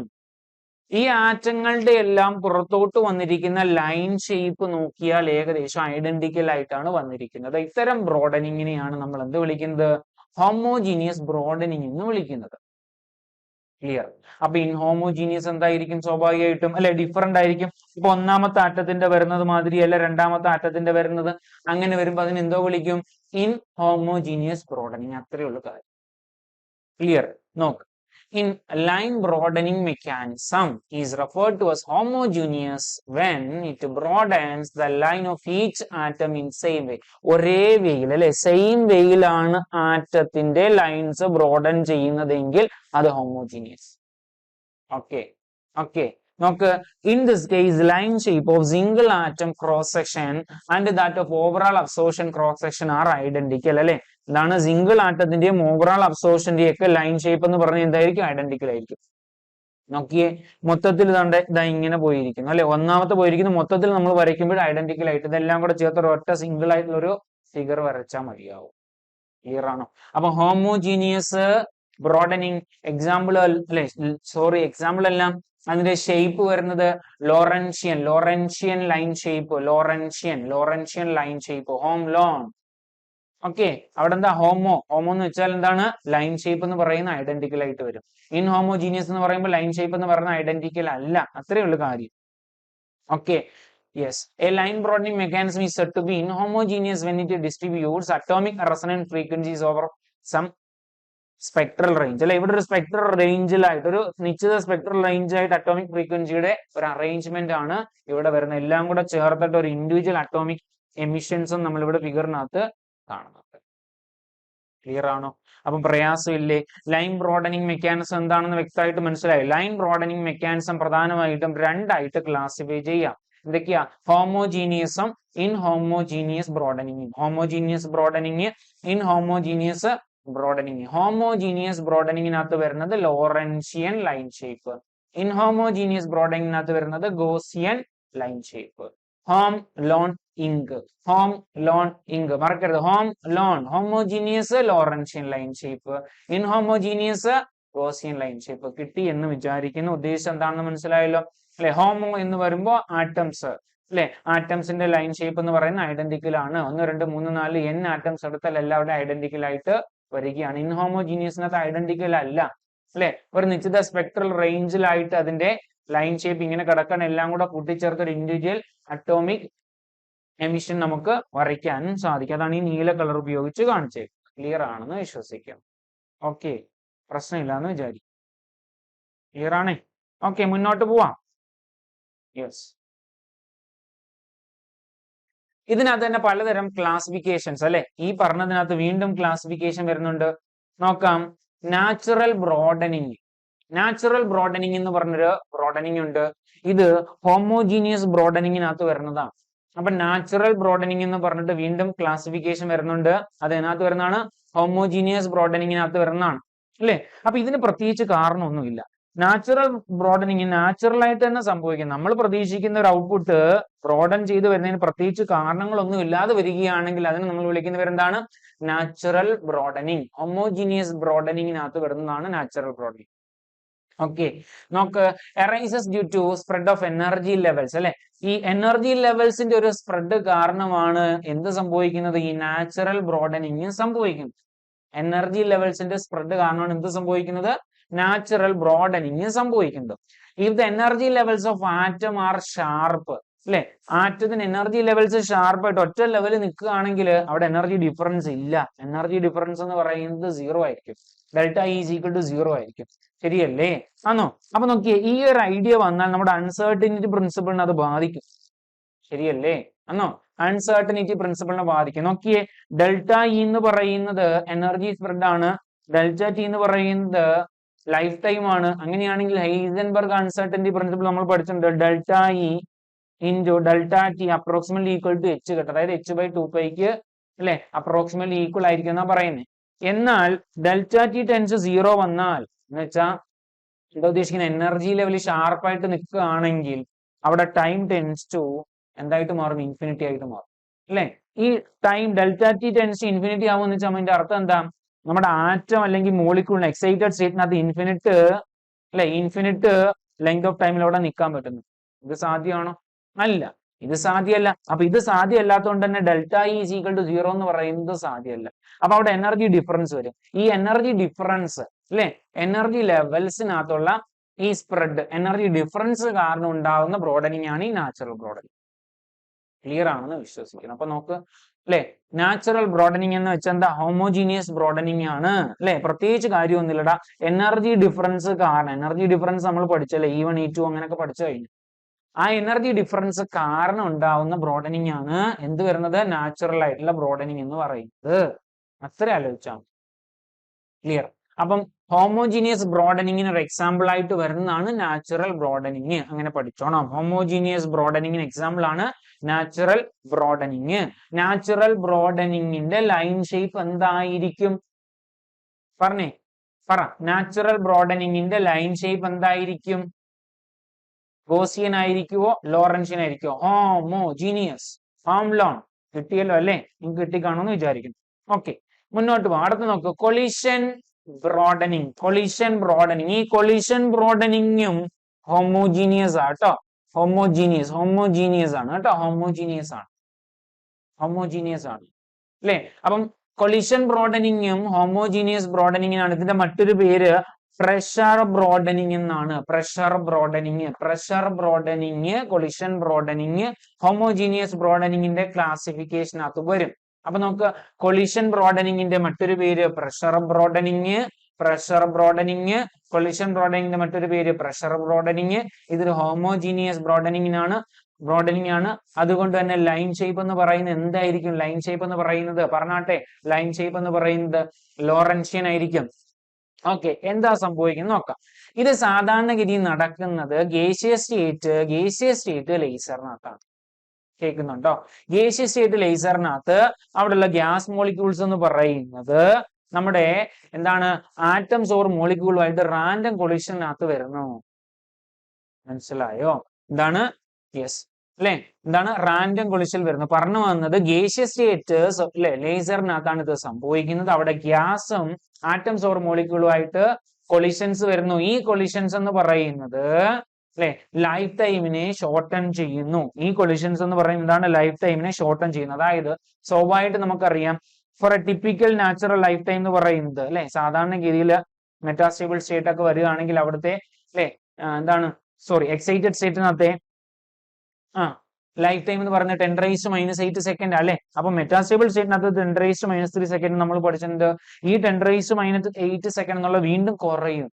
ഈ ആറ്റങ്ങളുടെ എല്ലാം പുറത്തോട്ട് വന്നിരിക്കുന്ന ലൈൻ ഷേപ്പ് നോക്കിയാൽ ഏകദേശം ഐഡന്റിക്കൽ ആയിട്ടാണ് വന്നിരിക്കുന്നത്. ഇത്തരം ബ്രോഡനിങ്ങിനെയാണ് നമ്മൾ എന്ത് വിളിക്കുന്നത്? ഹോമോജീനിയസ് ബ്രോഡനിങ് എന്ന് വിളിക്കുന്നത്. ക്ലിയർ അപ്പൊ ഇൻഹോമോജീനിയസ് എന്തായിരിക്കും സ്വാഭാവികമായിട്ടും? അല്ലെ ഡിഫറെന്റ് ആയിരിക്കും? ഇപ്പൊ ഒന്നാമത്തെ ആറ്റത്തിന്റെ വരുന്നത് മാതിരിയല്ല രണ്ടാമത്തെ ആറ്റത്തിന്റെ വരുന്നത് അങ്ങനെ വരുമ്പോ അതിന് എന്തോ വിളിക്കും? ഇൻ ഹോമോജീനിയസ് ബ്രോഡനിങ് അത്രയുള്ള കാര്യം. ക്ലിയർ നോക്ക്. In line broadening mechanism is referred to as homogeneous when it broadens the line of each atom in same way. ഒരേ വേയിൽ അല്ലെ? സെയിം വേയിലാണ് ആറ്റത്തിന്റെ ലൈൻസ് ബ്രോഡൻ ചെയ്യുന്നതെങ്കിൽ അത് ഹോമോജീനിയസ് ഓക്കെ ഓക്കെ നോക്ക് in this case line shape of single atom cross section and that of overall absorption cross section are identical അല്ലെ? ഇതാണ് സിംഗിൾ ആറ്റത്തിന്റെയും ഓവറാൾ അബ്സോർഷന്റെയും ഒക്കെ ലൈൻ ഷേപ്പ് എന്ന് പറഞ്ഞാൽ എന്തായിരിക്കും? ഐഡന്റിക്കൽ ആയിരിക്കും. നോക്കിയേ മൊത്തത്തിൽ ഇതാണ്ട് ഇതാ ഇങ്ങനെ പോയിരിക്കുന്നു അല്ലെ? ഒന്നാമത്തെ പോയിരിക്കുന്നു മൊത്തത്തിൽ നമ്മൾ വരയ്ക്കുമ്പോൾ ഐഡന്റിക്കൽ ആയിട്ട് ഇതെല്ലാം കൂടെ ചേർത്ത് ഒറ്റ സിംഗിൾ ആയിട്ടുള്ള ഒരു ഫിഗർ വരച്ചാൽ മതിയാവും. ക്ലിയർ ആണോ? അപ്പൊ ഹോമോജീനിയസ് ബ്രോഡനിങ് എക്സാമ്പിൾ അല്ലെ സോറി എക്സാമ്പിൾ എല്ലാം അതിന്റെ ഷേപ്പ് വരുന്നത് Lorentzian Lorentzian line shape Lorentzian Lorentzian line shape home loan okay അവിടെ എന്താ ഹോമോ ഹോമോ എന്ന് വെച്ചാൽ എന്താണ്? ലൈൻ ഷേപ്പ് എന്ന് പറയുന്ന ഐഡന്റിക്കൽ ആയിട്ട് വരും. ഇൻ ഹോമോജീനിയസ് എന്ന് പറയുമ്പോൾ ലൈൻ ഷേപ്പ് എന്ന് പറയുന്ന ഐഡന്റിക്കൽ അല്ല. അത്രേ ഉള്ളൂ കാര്യം. Okay yes a line broadening mechanism is to be be inhomogeneous when it distributes atomic resonant frequencies over some spectral range അല്ലെ? ഇവിടെ ഒരു സ്പെക്ട്രൽ റേഞ്ചിലായിട്ട് ഒരു നിശ്ചിത സ്പെക്ട്രൽ റേഞ്ചായിട്ട് അറ്റോമിക് ഫ്രീക്വൻസിയുടെ ഒരു അറേഞ്ച്മെന്റ് ആണ് ഇവിടെ വരുന്നത്. എല്ലാം കൂടെ ചേർത്തിട്ട് ഒരു ഇൻഡിവിജ്വൽ അറ്റോമിക് എമിഷൻസും നമ്മൾ ഇവിടെ ഫിഗറിനകത്ത് കാണുന്നുണ്ട് ക്ലിയർ ആണോ? അപ്പൊ പ്രയാസമില്ലേ? ലൈൻ ബ്രോഡനിങ് മെക്കാനിസം എന്താണെന്ന് വ്യക്തമായിട്ട് മനസ്സിലായി? ലൈൻ ബ്രോഡനിങ് മെക്കാനിസം പ്രധാനമായിട്ടും രണ്ടായിട്ട് ക്ലാസിഫൈ ചെയ്യാം. എന്തൊക്കെയാ? ഹോമോജീനിയസും in homogeneous broadening homogeneous broadening in homogeneous broadening homogeneous ബ്രോഡനിങ്ങിനകത്ത് വരുന്നത് ലോറൻഷ്യൻ ലൈൻ ഷേപ്പ് ഇൻഹോമോജീനിയസ് ബ്രോഡനിങ്ങിനകത്ത് വരുന്നത് Gaussian line shape home loan ink home loan ink മറക്കരുത്. Home loan homogeneous Lorentzian line shape inhomogeneous Gaussian line shape കിട്ടി എന്ന് വിചാരിക്കുന്നു. ഉദ്ദേശം എന്താണെന്ന് മനസ്സിലായല്ലോ? അല്ലെ? ഹോമോ എന്ന് വരുമ്പോൾ ആറ്റംസ് അല്ലെ? ആറ്റംസിന്റെ ലൈൻ ഷേപ്പ് എന്ന് പറയുന്ന ഐഡന്റിക്കൽ ആണ്. ഒന്ന് രണ്ട് മൂന്ന് നാല് എൻ ആറ്റംസ് എടുത്താൽ എല്ലാവരുടെ ഐഡന്റിക്കൽ ആയിട്ട് വരികയാണ്. ഇൻഹോമോജീനിയസിനകത്ത് ഐഡന്റിക്കൽ അല്ല. അല്ലെ? ഒരു നിശ്ചിത സ്പെക്ട്രൽ റേഞ്ചിലായിട്ട് അതിന്റെ ലൈൻ ഷേപ്പ് ഇങ്ങനെ കിടക്കാൻ എല്ലാം കൂടെ കൂട്ടിച്ചേർത്ത് ഒരു ഇൻഡിവിജ്വൽ അറ്റോമിക് എമിഷൻ നമുക്ക് വരയ്ക്കാനും സാധിക്കും. അതാണ് ഈ നീല കളർ ഉപയോഗിച്ച് കാണിച്ചത്. ക്ലിയർ ആണെന്ന് വിശ്വസിക്കാം. ഓക്കെ പ്രശ്നമില്ല എന്ന് വിചാരിക്കും. ക്ലിയർ ആണേ? ഓക്കെ മുന്നോട്ട് പോവാം. യെസ് ഇതിനകത്ത് തന്നെ പലതരം ക്ലാസിഫിക്കേഷൻസ് അല്ലെ? ഈ പറഞ്ഞതിനകത്ത് വീണ്ടും ക്ലാസിഫിക്കേഷൻ വരുന്നുണ്ട്. നോക്കാം. നാച്ചുറൽ ബ്രോഡനിങ് നാച്ചുറൽ ബ്രോഡനിങ് എന്ന് പറഞ്ഞൊരു ബ്രോഡനിങ് ഉണ്ട്. ഇത് ഹോമോജീനിയസ് ബ്രോഡനിങ്ങിനകത്ത് വരുന്നതാണ്. അപ്പൊ നാച്ചുറൽ ബ്രോഡനിങ് എന്ന് പറഞ്ഞിട്ട് വീണ്ടും ക്ലാസിഫിക്കേഷൻ വരുന്നുണ്ട്. അത് അതിനകത്ത് വരുന്നതാണ് ഹോമോജീനിയസ് ബ്രോഡനിങ്ങിനകത്ത് വരുന്നതാണ്. അല്ലേ? അപ്പൊ ഇതിന് പ്രത്യേകിച്ച് കാരണമൊന്നുമില്ല. നാച്ചുറൽ ബ്രോഡനിങ് നാച്ചുറൽ ആയിട്ട് തന്നെ സംഭവിക്കും നമ്മൾ പ്രതീക്ഷിക്കുന്ന ഒരു ഔട്ട്പുട്ട് ബ്രോഡൻ ചെയ്ത് വരുന്നതിന് പ്രത്യേകിച്ച് കാരണങ്ങളൊന്നും ഇല്ലാതെ വരികയാണെങ്കിൽ അതിന് നമ്മൾ വിളിക്കുന്ന പേരെന്താണ്? നാച്ചുറൽ ബ്രോഡനിങ് ഹോമോജീനിയസ് ബ്രോഡനിങ്ങിനകത്ത് വരുന്നതാണ് നാച്ചുറൽ ബ്രോഡനിങ് ഓക്കെ നോക്ക് arises due to spread of energy levels അല്ലെ? ഈ എനർജി ലെവൽസിന്റെ ഒരു സ്പ്രെഡ് കാരണമാണ് എന്ത് സംഭവിക്കുന്നത്? ഈ നാച്ചുറൽ ബ്രോഡനിങ് സംഭവിക്കുന്നത്. എനർജി ലെവൽസിന്റെ സ്പ്രെഡ് കാരണമാണ് എന്ത് സംഭവിക്കുന്നത്? നാച്ചുറൽ ബ്രോഡനിങ് സംഭവിക്കുന്നത്. If the energy levels of atom are sharp അല്ലെ? ആറ്റത്തിന് എനർജി ലെവൽസ് ഷാർപ്പായിട്ട് ഒറ്റ ലെവലിൽ നിൽക്കുകയാണെങ്കിൽ അവിടെ എനർജി ഡിഫറൻസ് ഇല്ല. എനർജി ഡിഫറൻസ് എന്ന് പറയുന്നത് സീറോ ആയിരിക്കും. Delta E is equal to zero ആയിരിക്കും. ശരിയല്ലേ? ആണോ? അപ്പൊ നോക്കിയേ ഈ ഒരു ഐഡിയ വന്നാൽ നമ്മുടെ അൺസർട്ടിനിറ്റി പ്രിൻസിപ്പിളിനെ അത് ബാധിക്കും. ശരിയല്ലേ? ആണോ? അൺസർട്ടനിറ്റി പ്രിൻസിപ്പിളിനെ ബാധിക്കും. നോക്കിയേ ഡെൽറ്റ ഇ എന്ന് പറയുന്നത് എനർജി സ്പ്രെഡ് ആണ്. ഡെൽറ്റ ടി എന്ന് പറയുന്നത് ലൈഫ് ടൈം ആണ്. അങ്ങനെയാണെങ്കിൽ ഹൈസൻബർഗ് അൺസർട്ടനിറ്റി പ്രിൻസിപ്പിൾ നമ്മൾ പഠിച്ചിട്ടുണ്ട്. Delta E into delta T approximately equal to H കിട്ടും അതായത് എച്ച് ബൈ ടു പൈക്ക് അല്ലെ? അപ്രോക്സിമേറ്റ്ലി ഈക്വൽ ആയിരിക്കും എന്നാ പറയുന്നത് എന്നാൽ ഡെൽറ്റ ടി ടെൻസ് സീറോ വന്നാൽ എന്ന് വെച്ചാൽ ഉദ്ദേശിക്കുന്ന? എനർജി ലെവൽ ഷാർപ്പായിട്ട് നിൽക്കുകയാണെങ്കിൽ അവിടെ ടൈം ടെൻസ് ടു എന്തായിട്ട് മാറും? ഇൻഫിനിറ്റി ആയിട്ട് മാറും. അല്ലെ? ഈ time delta T tends infinity ആവുമെന്ന് വെച്ചാൽ അതിന്റെ അർത്ഥം എന്താ? നമ്മുടെ ആറ്റം അല്ലെങ്കിൽ മോളിക്കൂളിന് എക്സൈറ്റഡ് സ്റ്റേറ്റിനകത്ത് ഇൻഫിനിറ്റ് അല്ലെ? ഇൻഫിനിറ്റ് ലെങ്ത് ഓഫ് ടൈമിൽ അവിടെ നിൽക്കാൻ പറ്റുന്നു. ഇത് സാധ്യമാണോ? അല്ല. ഇത് സാധ്യമല്ല അപ്പൊ ഇത് സാധ്യമല്ലാത്തതുകൊണ്ട് തന്നെ delta E equal to zero എന്ന് പറയുന്നത് സാധ്യമല്ല അപ്പൊ അവിടെ എനർജി ഡിഫറൻസ് വരും. ഈ എനർജി ഡിഫറൻസ് അല്ലെ എനർജി ലെവൽസിനകത്തുള്ള ഈ സ്പ്രെഡ് എനർജി ഡിഫറൻസ് കാരണം ഉണ്ടാകുന്ന ബ്രോഡനിങ് ആണ് ഈ നാച്ചുറൽ ബ്രോഡനിങ് ക്ലിയർ ആണെന്ന് വിശ്വസിക്കുന്നു. അപ്പൊ നോക്ക് അല്ലെ നാച്ചുറൽ ബ്രോഡനിങ് എന്ന് വെച്ചാൽ എന്താ? ഹോമോജീനിയസ് ബ്രോഡനിങ് ആണ്. അല്ലെ പ്രത്യേകിച്ച് കാര്യമൊന്നുമില്ലടാ. എനർജി ഡിഫറൻസ് കാരണം എനർജി ഡിഫറൻസ് നമ്മൾ പഠിച്ചല്ലേ? ഇ വൺ ഇ ടു അങ്ങനെയൊക്കെ പഠിച്ചു കഴിഞ്ഞു. ആ എനർജി ഡിഫറൻസ് കാരണം ഉണ്ടാവുന്ന ബ്രോഡനിങ് ആണ്. എന്ത് വരുന്നത്? നാച്ചുറൽ ആയിട്ടുള്ള ബ്രോഡനിങ് എന്ന് പറയുന്നത്. അത്ര ആലോചിച്ചാൽ ക്ലിയർ അപ്പം ഹോമോജീനിയസ് ബ്രോഡനിങ്ങിന് ഒരു എക്സാമ്പിൾ ആയിട്ട് വരുന്നതാണ് നാച്ചുറൽ ബ്രോഡനിങ് അങ്ങനെ പഠിച്ചോണം. ഹോമോജീനിയസ് ബ്രോഡനിങ്ങിന് എക്സാമ്പിൾ ആണ് നാച്ചുറൽ ബ്രോഡനിങ് നാച്ചുറൽ ബ്രോഡനിങ്ങിന്റെ ലൈൻ ഷേപ്പ് എന്തായിരിക്കും? പറഞ്ഞേ. പറ. നാച്ചുറൽ ബ്രോഡനിങ്ങിന്റെ ലൈൻ ഷേപ്പ് എന്തായിരിക്കും? ഗോസിയൻ ആയിരിക്കുവോ ലോറൻഷ്യൻ ആയിരിക്കുവോ ഹോമോജീനിയസ്. ഹോം ലോൺ കിട്ടിയല്ലോ അല്ലേ? നിങ്ങൾക്ക് കിട്ടിക്കാണോന്ന് വിചാരിക്കുന്നു. ഓക്കെ മുന്നോട്ട് പോകാം. അടുത്ത് നോക്കുക കൊളിഷൻ ബ്രോഡനിങ് കൊളിഷൻ ബ്രോഡനിങ് ഈ കൊളിഷൻ ബ്രോഡനിങ്ങും ഹോമോജീനിയസ് ആട്ടോ ഹോമോജീനിയസ് ഹോമോജീനിയസ് ആണ് കേട്ടോ ഹോമോജീനിയസ് ആണ്. ഹോമോജീനിയസ് ആണ്. അല്ലേ? അപ്പം കൊളിഷൻ ബ്രോഡനിങ്ങും ഹോമോജീനിയസ് ബ്രോഡനിങ്ങിനാണ് ഇതിന്റെ മറ്റൊരു പേര് പ്രഷർ ബ്രോഡനിങ് എന്നാണ്. Pressure broadening pressure broadening collision broadening homogeneous ബ്രോഡനിങ്ങിന്റെ ക്ലാസിഫിക്കേഷനകത്ത് വരും. അപ്പൊ നമുക്ക് കൊളിഷൻ ബ്രോഡനിങ്ങിന്റെ മറ്റൊരു പേര് pressure broadening pressure broadening collision ബ്രോഡനിങ്ങിന്റെ മറ്റൊരു പേര് പ്രഷർ ബ്രോഡനിങ് ഇതൊരു ഹോമോജീനിയസ് ബ്രോഡനിങ്ങിനാണ് ബ്രോഡനിങ് ആണ്. അതുകൊണ്ട് തന്നെ ലൈൻ ഷേപ്പ് എന്ന് പറയുന്നത് എന്തായിരിക്കും? ലൈൻ ഷേപ്പ് എന്ന് പറയുന്നത് പറഞ്ഞാട്ടെ ലൈൻ ഷേപ്പ് എന്ന് പറയുന്നത് ലോറൻഷ്യൻ ആയിരിക്കും. ഓക്കെ എന്താ സംഭവിക്കുന്നത് നോക്കാം. ഇത് സാധാരണഗതി നടക്കുന്നത് ഗേഷ്യ സ്റ്റേറ്റ് ഗേഷ്യ സ്റ്റേറ്റ് ലേസറിനകത്താണ്. കേൾക്കുന്നുണ്ടോ? ഗേഷ്യ സ്റ്റേറ്റ് ലേസറിനകത്ത് അവിടെയുള്ള ഗ്യാസ് മോളിക്യൂൾസ് എന്ന് പറയുന്നത് നമ്മുടെ എന്താണ് ആറ്റംസ് ഓർ മോളിക്യൂളുമായിട്ട് റാൻഡം കൊളിഷനകത്ത് വരുന്നു. മനസ്സിലായോ? എന്താണ്? യെസ്. അല്ലെ? എന്താണ്? റാൻഡം കൊളിച്ചിൽ വരുന്നത് പറഞ്ഞു വന്നത് ഗേഷ്യ സ്റ്റേറ്റ് അല്ലെ? ലേസറിനകത്താണ് ഇത് സംഭവിക്കുന്നത്. അവിടെ ഗ്യാസും ആറ്റംസ് ഓർ മോളിക്യൂളുമായിട്ട് കൊളിഷൻസ് വരുന്നു. ഈ കൊളിഷൻസ് എന്ന് പറയുന്നത് അല്ലെ? ലൈഫ് ടൈമിനെ ഷോർട്ടൺ ചെയ്യുന്നു. ഈ കൊളിഷൻസ് എന്ന് പറയുന്നത് എന്താണ്? ലൈഫ് ടൈമിനെ ഷോർട്ടൺ ചെയ്യുന്നത് അതായത് സ്വാഭാവികമായിട്ട് നമുക്കറിയാം. For a typical natural life time എന്ന് പറയുന്നത് അല്ലെ? സാധാരണഗതിയിൽ മെറ്റാസ്റ്റേബിൾ സ്റ്റേറ്റ് ഒക്കെ വരികയാണെങ്കിൽ അവിടുത്തെ അല്ലെ? എന്താണ്? സോറി എക്സൈറ്റഡ് സ്റ്റേറ്റിനകത്തെ ആ ലൈഫ് ടൈം എന്ന് പറഞ്ഞ ten raise minus eight second അല്ലെ? അപ്പൊ metastable സ്റ്റേറ്റിനകത്ത് ten raise minus three second നമ്മൾ പഠിച്ചിട്ടുണ്ട്. ഈ ten raise minus eight second എന്നുള്ള വീണ്ടും കുറയും.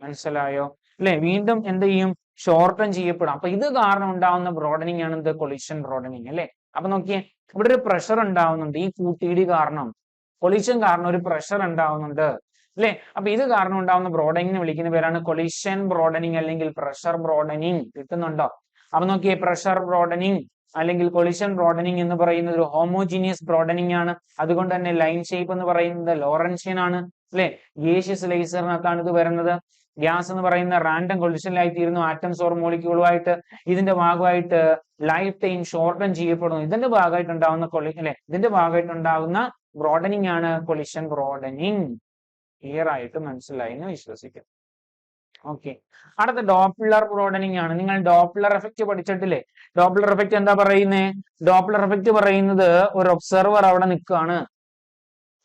മനസ്സിലായോ? അല്ലെ? വീണ്ടും എന്ത് ചെയ്യും? ഷോർട്ടൺ ചെയ്യപ്പെടും. അപ്പൊ ഇത് കാരണം ഉണ്ടാവുന്ന ബ്രോഡനിങ് ആണ് എന്ത് കൊളിഷൻ ബ്രോഡനിങ് അല്ലെ? അപ്പൊ നോക്കിയേ ഇവിടെ ഒരു പ്രഷർ ഉണ്ടാവുന്നുണ്ട്. ഈ കൂട്ടിയിടി കാരണം. കൊളിഷൻ കാരണം ഒരു പ്രഷർ ഉണ്ടാവുന്നുണ്ട്. അല്ലെ? അപ്പൊ ഇത് കാരണം ഉണ്ടാവുന്ന ബ്രോഡനിങ്ങിനെ വിളിക്കുന്ന പേരാണ് കൊളിഷൻ ബ്രോഡനിങ് അല്ലെങ്കിൽ പ്രഷർ ബ്രോഡനിങ് കിട്ടുന്നുണ്ടോ? അപ്പൊ നോക്കിയേ പ്രഷർ ബ്രോഡനിങ് അല്ലെങ്കിൽ കൊളിഷൻ ബ്രോഡനിങ് എന്ന് പറയുന്നത് ഒരു ഹോമോജീനിയസ് ബ്രോഡനിങ് ആണ്. അതുകൊണ്ട് തന്നെ ലൈൻ ഷേപ്പ് എന്ന് പറയുന്നത് ലോറൻഷ്യൻ ആണ് അല്ലെ? ഗേഷ്യസ് ലേസറിനകത്താണ് ഇത് വരുന്നത്. ഗ്യാസ് എന്ന് പറയുന്ന റാൻഡം കൊളിഷനിലായി തീരുന്നു ആറ്റംസ് ഓർ മോളിക്യൂളുമായിട്ട് ഇതിന്റെ ഭാഗമായിട്ട് ലൈഫ് ടൈം ഷോർട്ടൺ ചെയ്യപ്പെടുന്നു. ഇതിന്റെ ഭാഗമായിട്ട് ഉണ്ടാകുന്ന കൊളി അല്ലെ? ഇതിന്റെ ഭാഗമായിട്ട് ഉണ്ടാകുന്ന ബ്രോഡനിങ് ആണ് കൊളിഷൻ ബ്രോഡനിങ് ക്ലിയർ ആയിട്ട് മനസ്സിലായി എന്ന് വിശ്വസിക്കുന്നു. ഓക്കെ അടുത്ത ഡോപ്ലർ ബ്രോഡനിങ് ആണ്. നിങ്ങൾ ഡോപ്ലർ എഫക്റ്റ് പഠിച്ചിട്ടില്ലേ? ഡോപ്ലർ എഫക്റ്റ് എന്താ പറയുന്നേ? ഡോപ്ലർ എഫക്റ്റ് പറയുന്നത് ഒരു ഒബ്സർവർ അവിടെ നിൽക്കുകയാണ്.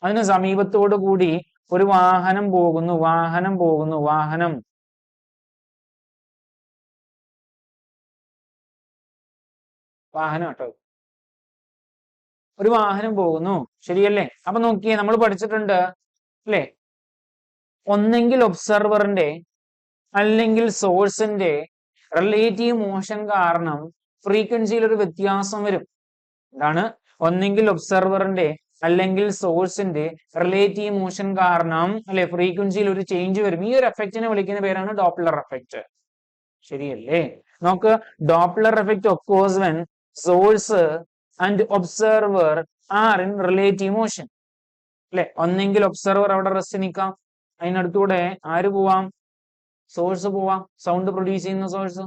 അതിന് സമീപത്തോടു കൂടി ഒരു വാഹനം പോകുന്നു വാഹനം പോകുന്നു വാഹനം. വാഹനം കേട്ടോ. ഒരു വാഹനം പോകുന്നു. ശരിയല്ലേ? അപ്പൊ നോക്കിയേ നമ്മൾ പഠിച്ചിട്ടുണ്ട്. അല്ലേ? ഒന്നെങ്കിൽ ഒബ്സർവറിന്റെ അല്ലെങ്കിൽ സോഴ്സിന്റെ റിലേറ്റീവ് മോഷൻ കാരണം ഫ്രീക്വൻസിയിൽ ഒരു വ്യത്യാസം വരും. എന്താണ് ഒന്നെങ്കിൽ ഒബ്സർവറിന്റെ അല്ലെങ്കിൽ സോഴ്സിന്റെ റിലേറ്റീവ് മോഷൻ കാരണം അല്ലെ? ഫ്രീക്വൻസിയിൽ ഒരു ചേഞ്ച് വരും. ഈ ഒരു എഫക്റ്റിനെ വിളിക്കുന്ന പേരാണ് ഡോപ്ലർ എഫക്റ്റ് ശരിയല്ലേ? നമുക്ക് Doppler effect occurs when source and observer are in relative motion അല്ലെ? ഒന്നെങ്കിൽ ഒബ്സർവർ അവിടെ റെസ്റ്റ് നിൽക്കാം. അതിനടുത്തൂടെ ആര് പോവാം? സോഴ്സ് പോവാം സൗണ്ട് പ്രൊഡ്യൂസ് ചെയ്യുന്ന സോഴ്സ്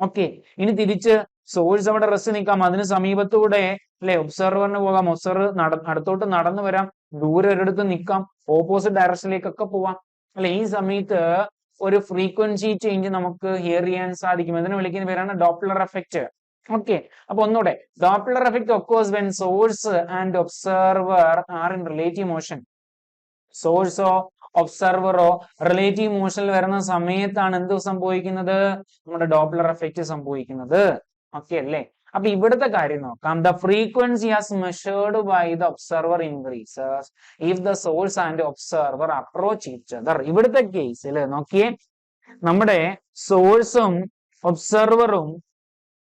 ഓക്കെ ഇനി തിരിച്ച് സോഴ്സ് അവിടെ റെസ്റ്റ് നിൽക്കാം. അതിന് സമീപത്തൂടെ അല്ലെ ഒബ്സർവറിന് പോകാം. ഒബ്സർവർ നട അടുത്തോട്ട് നടന്നു വരാം. ദൂരെ ഒരിടത്ത് നിൽക്കാം. ഓപ്പോസിറ്റ് ഡയറക്ഷനിലേക്കൊക്കെ പോവാം. അല്ലെ ഈ സമയത്ത് ഒരു ഫ്രീക്വൻസി ചേഞ്ച് നമുക്ക് ഹിയർ ചെയ്യാൻ സാധിക്കും. ഇതിനെ വിളിക്കുന്ന പേരാണ് ഡോപ്ലർ എഫക്റ്റ് ഓക്കെ അപ്പൊ ഒന്നുകൂടെ Doppler effect occurs when source and observer are in relative motion സോഴ്സോ ഒബ്സർവറോ റിലേറ്റീവ് മോഷനിൽ വരുന്ന സമയത്താണ് എന്ത് സംഭവിക്കുന്നത്? നമ്മുടെ ഡോപ്ലർ എഫക്റ്റ് സംഭവിക്കുന്നത്. ഓക്കെ അല്ലേ? അപ്പൊ ഇവിടുത്തെ കാര്യം നോക്കാം. The frequency as measured by the observer increases if the source and observer approach each other ഇവിടുത്തെ കേസിൽ നോക്കിയേ നമ്മുടെ സോഴ്സും ഒബ്സർവറും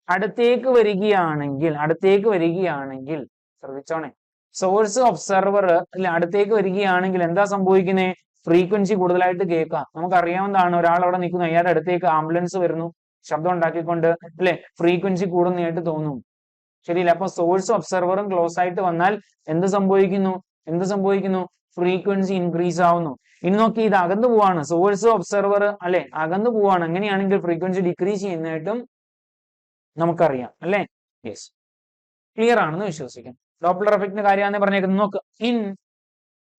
അടുത്തേക്ക് വരികയാണെങ്കിൽ അടുത്തേക്ക് വരികയാണെങ്കിൽ ശ്രദ്ധിച്ചോണേ. സോഴ്സ് ഒബ്സർവർ അല്ലെ അടുത്തേക്ക് വരികയാണെങ്കിൽ എന്താ സംഭവിക്കുന്നത് ഫ്രീക്വൻസി കൂടുതലായിട്ട് കേൾക്കാം. നമുക്കറിയാവുന്നതാണ് ഒരാൾ അവിടെ നിൽക്കുന്നു അയാളുടെ അടുത്തേക്ക് ആംബുലൻസ് വരുന്നു ശബ്ദം ഉണ്ടാക്കിക്കൊണ്ട് അല്ലെ? ഫ്രീക്വൻസി കൂടുന്നതായിട്ട് തോന്നും. ശരിയല്ല? അപ്പൊ സോഴ്സ് ഒബ്സർവറും ക്ലോസ് ആയിട്ട് വന്നാൽ എന്ത് സംഭവിക്കുന്നു? എന്ത് സംഭവിക്കുന്നു? ഫ്രീക്വൻസി ഇൻക്രീസ് ആവുന്നു. ഇനി നോക്കി ഇത് അകന്നു പോവാണ്. സോഴ്സ് ഒബ്സർവർ അല്ലെ? അകന്നു പോവാണ്. അങ്ങനെയാണെങ്കിൽ ഫ്രീക്വൻസി ഡിക്രീസ് ചെയ്യുന്നതായിട്ടും നമുക്കറിയാം. അല്ലെ? യെസ് ക്ലിയർ ആണെന്ന് വിശ്വസിക്കാം. ഡോപ്ലർ എഫക്റ്റിന്റെ കാര്യമാണ് പറഞ്ഞേക്കുന്നത്. നോക്ക്. In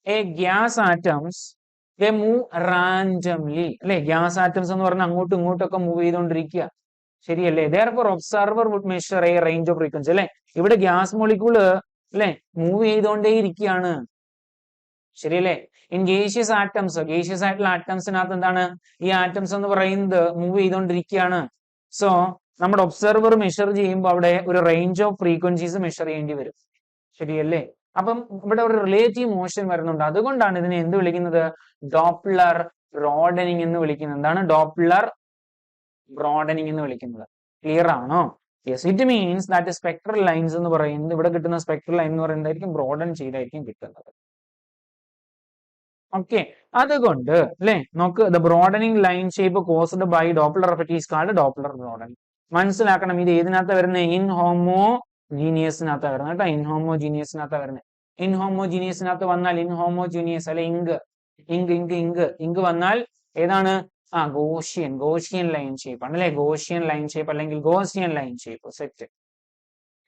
a gas atoms they move randomly അല്ലെ? ഗ്യാസ് ആറ്റംസ് എന്ന് പറഞ്ഞാൽ അങ്ങോട്ടും ഇങ്ങോട്ടൊക്കെ മൂവ് ചെയ്തുകൊണ്ടിരിക്കുക. ശരിയല്ലേ? Therefore observer would measure a range of frequency അല്ലെ? ഇവിടെ ഗ്യാസ് മോളിക്യൂൾ അല്ലെ? മൂവ് ചെയ്തുകൊണ്ടേ ഇരിക്കുകയാണ് ശരിയല്ലേ? ഇൻ ഗേഷ്യസ് ആറ്റംസ് ഗേഷ്യസ് ആയിട്ടുള്ള ആറ്റംസിനകത്ത് എന്താണ്? ഈ ആറ്റംസ് എന്ന് പറയുന്നത് മൂവ് ചെയ്തുകൊണ്ടിരിക്കുകയാണ്. സോ നമ്മുടെ ഒബ്സർവർ മെഷർ ചെയ്യുമ്പോൾ അവിടെ ഒരു റേഞ്ച് ഓഫ് ഫ്രീക്വൻസീസ് മെഷർ ചെയ്യേണ്ടി വരും. ശരിയല്ലേ? അപ്പം ഇവിടെ ഒരു റിലേറ്റീവ് മോഷൻ വരുന്നുണ്ട്. അതുകൊണ്ടാണ് ഇതിനെ എന്ത് വിളിക്കുന്നത്? ഡോപ്ലർ ബ്രോഡനിങ് എന്ന് വിളിക്കുന്നത്. എന്താണ് ഡോപ്ലർ ബ്രോഡനിങ് എന്ന് വിളിക്കുന്നത്? ക്ലിയർ ആണോ? Yes it means that spectral lines എന്ന് പറയുന്നത് ഇവിടെ കിട്ടുന്ന സ്പെക്ട്രൽ ലൈൻ എന്ന് പറയുന്നതായിരിക്കും ബ്രോഡൻ ചെയ്തായിരിക്കും കിട്ടുന്നത്. ഓക്കെ അതുകൊണ്ട് അല്ലെ? നോക്ക് the broadening line shape caused by Doppler effect is called Doppler broadening മനസ്സിലാക്കണം ഇത് ഏതിനകത്ത് വരുന്ന ഇൻ ഹോമോ ജീനിയസിനകത്ത് വരുന്നത് കേട്ടോ. ഇൻ ഹോമോ വരുന്നത്. ഇൻഹോമോജീനിയസിനകത്ത് ഹോമോ വന്നാൽ ഇൻഹോമോജീനിയസ് ഹോമോ അല്ലെ ink ink ink ink ink വന്നാൽ ഏതാണ്? ആ ഗോഷ്യൻ ഗോഷ്യൻ ലൈൻ ഷേപ്പ് ആണ് അല്ലെ? ഗോഷ്യൻ ലൈൻ ഷേപ്പ് അല്ലെങ്കിൽ ഗോസിയൻ ലൈൻ ഷേപ്പ് സെറ്റ്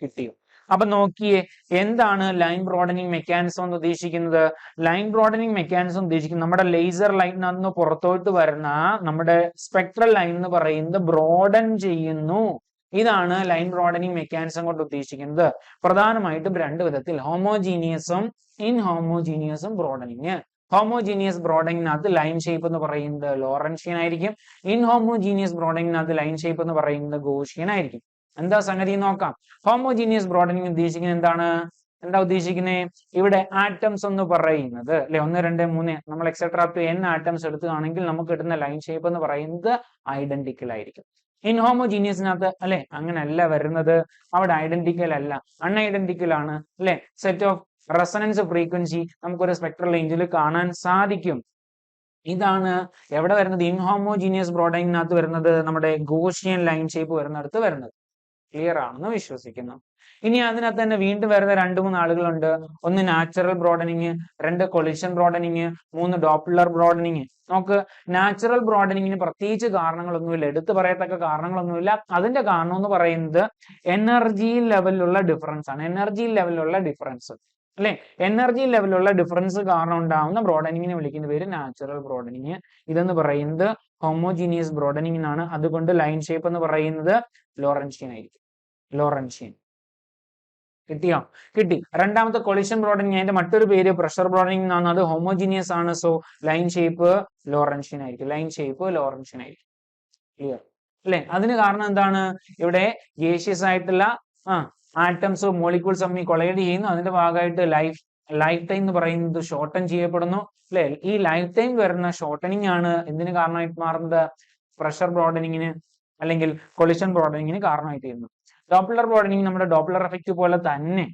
കിട്ടിയോ? അപ്പൊ നോക്കിയേ എന്താണ് ലൈൻ ബ്രോഡനിങ് മെക്കാനിസം എന്ന് ഉദ്ദേശിക്കുന്നത്? ലൈൻ ബ്രോഡനിങ് മെക്കാനിസം ഉദ്ദേശിക്കുന്നത് നമ്മുടെ ലേസർ ലൈറ്റിനകത്ത് നിന്ന് പുറത്തോട്ട് വരുന്ന നമ്മുടെ സ്പെക്ട്രൽ ലൈൻ എന്ന് പറയുന്നത് ബ്രോഡൻ ചെയ്യുന്നു. ഇതാണ് ലൈൻ ബ്രോഡനിങ് മെക്കാനിസം കൊണ്ട് ഉദ്ദേശിക്കുന്നത്. പ്രധാനമായിട്ടും രണ്ട് വിധത്തിൽ ഹോമോജീനിയസും ഇൻ ഹോമോജീനിയസും ബ്രോഡനിങ് ഹോമോജീനിയസ് ബ്രോഡനിങ്ങിനകത്ത് ലൈൻ ഷേപ്പ് എന്ന് പറയുന്നത് ലോറൻഷ്യൻ ആയിരിക്കും. ഇൻ ഹോമോജീനിയസ് ബ്രോഡിങ്ങിനകത്ത് ലൈൻ ഷേപ്പ് എന്ന് പറയുന്നത് ഗോഷ്യൻ ആയിരിക്കും. എന്താ സംഗതി നോക്കാം. ഹോമോജീനിയസ് ബ്രോഡനിങ് ഉദ്ദേശിക്കുന്നത് എന്താണ്? എന്താ ഉദ്ദേശിക്കുന്നത് ഇവിടെ ആറ്റംസ് എന്ന് പറയുന്നത് അല്ലെ? ഒന്ന് രണ്ട് മൂന്ന്. നമ്മൾ എക്സെട്രാ ടു എൻ ആറ്റംസ് എടുക്കുകയാണെങ്കിൽ നമുക്ക് കിട്ടുന്ന ലൈൻ ഷേപ്പ് എന്ന് പറയുന്നത് ഐഡന്റിക്കൽ ആയിരിക്കും. ഇൻ ഹോമോജീനിയസിനകത്ത് അല്ലെ? അങ്ങനല്ല വരുന്നത്. അവിടെ ഐഡന്റിക്കൽ അല്ല. അൺഐഡന്റിക്കൽ ആണ് അല്ലെ? സെറ്റ് ഓഫ് റെസനൻസ് ഫ്രീക്വൻസി നമുക്കൊരു സ്പെക്ട്രൽ റേഞ്ചിൽ കാണാൻ സാധിക്കും. ഇതാണ് എവിടെ വരുന്നത്? ഇൻഹോമോജീനിയസ് ബ്രോഡൈനകത്ത് വരുന്നത്. നമ്മുടെ ഗോഷ്യൻ ലൈൻ ഷേപ്പ് വരുന്നിടത്ത് വരുന്നത്. ക്ലിയർ ആണെന്ന് വിശ്വസിക്കുന്നു. ഇനി അതിനകത്ത് തന്നെ വീണ്ടും വരുന്ന രണ്ട് മൂന്ന് ആളുകളുണ്ട്. ഒന്ന് നാച്ചുറൽ ബ്രോഡനിങ് രണ്ട് കൊളിഷൻ ബ്രോഡനിങ് മൂന്ന് ഡോപ്ലർ ബ്രോഡനിങ് നോക്ക് നാച്ചുറൽ ബ്രോഡനിങ്ങിന് പ്രത്യേകിച്ച് കാരണങ്ങളൊന്നുമില്ല. എടുത്തു പറയത്തക്ക കാരണങ്ങളൊന്നുമില്ല. അതിന്റെ കാരണം എന്ന് പറയുന്നത് എനർജി ലെവലിലുള്ള ഡിഫറൻസ് ആണ്. എനർജി ലെവലിലുള്ള ഡിഫറൻസ് അല്ലെ? എനർജി ലെവലിലുള്ള ഡിഫറൻസ് കാരണം ഉണ്ടാവുന്ന ബ്രോഡനിങ്ങിനെ വിളിക്കുന്ന പേര് നാച്ചുറൽ ബ്രോഡനിങ് ഇതെന്ന് പറയുന്നത് ഹോമോജീനിയസ് ബ്രോഡനിങ് എന്നാണ്. അതുകൊണ്ട് ലൈൻ ഷേപ്പ് എന്ന് പറയുന്നത് ലോറൻഷ്യൻ ആയിരിക്കും. ലോറൻഷ്യൻ കിട്ടിയോ? കിട്ടി. രണ്ടാമത്തെ കൊളിഷൻ ബ്രോഡനിങ് അതിന്റെ മറ്റൊരു പേര് പ്രഷർ ബ്രോഡനിങ് എന്നാണ് അത് ഹോമോജീനിയസ് ആണ്. സോ ലൈൻ ഷേപ്പ് ലോറൻഷ്യൻ ആയിരിക്കും. ലൈൻ ഷേപ്പ് ലോറൻഷ്യൻ ആയിരിക്കും. ക്ലിയർ അല്ലെ? അതിന് കാരണം എന്താണ്? ഇവിടെ ഗേഷ്യസ് ആയിട്ടുള്ള ആ ആറ്റംസ് മോളിക്യൂൾസ് തമ്മിൽ കൊളൈഡ് ചെയ്യുന്നു. അതിന്റെ ഭാഗമായിട്ട് ലൈഫ് ലൈഫ് ടൈം എന്ന് പറയുന്നത് ഷോർട്ടൺ ചെയ്യപ്പെടുന്നു. അല്ലെ? ഈ ലൈഫ് ടൈം വരുന്ന ഷോർട്ടനിങ് ആണ് എന്തിന് കാരണമായിട്ട് മാറുന്നത്? പ്രഷർ ബ്രോഡനിങ്ങിന് അല്ലെങ്കിൽ കൊളിഷൻ ബ്രോഡനിങ്ങിന് കാരണമായിട്ട് തീരുന്നു ഡോപ്ലർ ബ്രോഡനിങ് നമ്മുടെ ഡോപ്ലർ എഫക്റ്റ് പോലെ തന്നെ.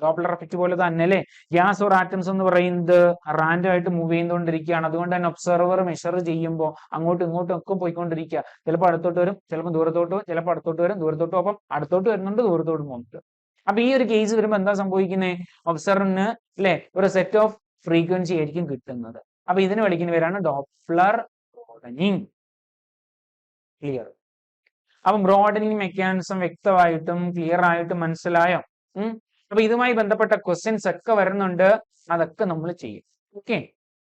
ഡോപ്ലർ എഫക്റ്റ് പോലെ തന്നെ അല്ലെ? ഗ്യാസ് ഓർ ആറ്റംസ് എന്ന് പറയുന്നത് റാൻഡം ആയിട്ട് മൂവ് ചെയ്തുകൊണ്ടിരിക്കുകയാണ്. അതുകൊണ്ട് തന്നെ ഒബ്സർവർ മെഷർ ചെയ്യുമ്പോൾ അങ്ങോട്ടും ഇങ്ങോട്ടും ഒക്കെ പോയിക്കൊണ്ടിരിക്കുക. ചിലപ്പോൾ അടുത്തോട്ട് വരും ചിലപ്പോൾ ദൂരത്തോട്ട് ചിലപ്പോൾ അടുത്തോട്ട് വരും ദൂരത്തോട്ട് ഒപ്പം അടുത്തോട്ട് വരുന്നുണ്ട് ദൂരത്തോട്ട് പോകുന്നുണ്ട്. അപ്പൊ ഈ ഒരു കേസ് വരുമ്പോൾ എന്താ സംഭവിക്കുന്നത് ഒബ്സർവറിന് അല്ലെ ഒരു സെറ്റ് ഓഫ് ഫ്രീക്വൻസി ആയിരിക്കും കിട്ടുന്നത്. അപ്പൊ ഇതിന് വിളിക്കുന്ന പേരാണ് ഡോപ്ലർ ബ്രോഡനിങ് ക്ലിയർ അപ്പം ബ്രോഡനിങ് മെക്കാനിസം വ്യക്തമായിട്ടും ക്ലിയർ ആയിട്ടും മനസ്സിലായോ? അപ്പൊ ഇതുമായി ബന്ധപ്പെട്ട ക്വസ്റ്റ്യൻസ് ഒക്കെ വരുന്നുണ്ട്. അതൊക്കെ നമ്മൾ ചെയ്യും. ഓക്കെ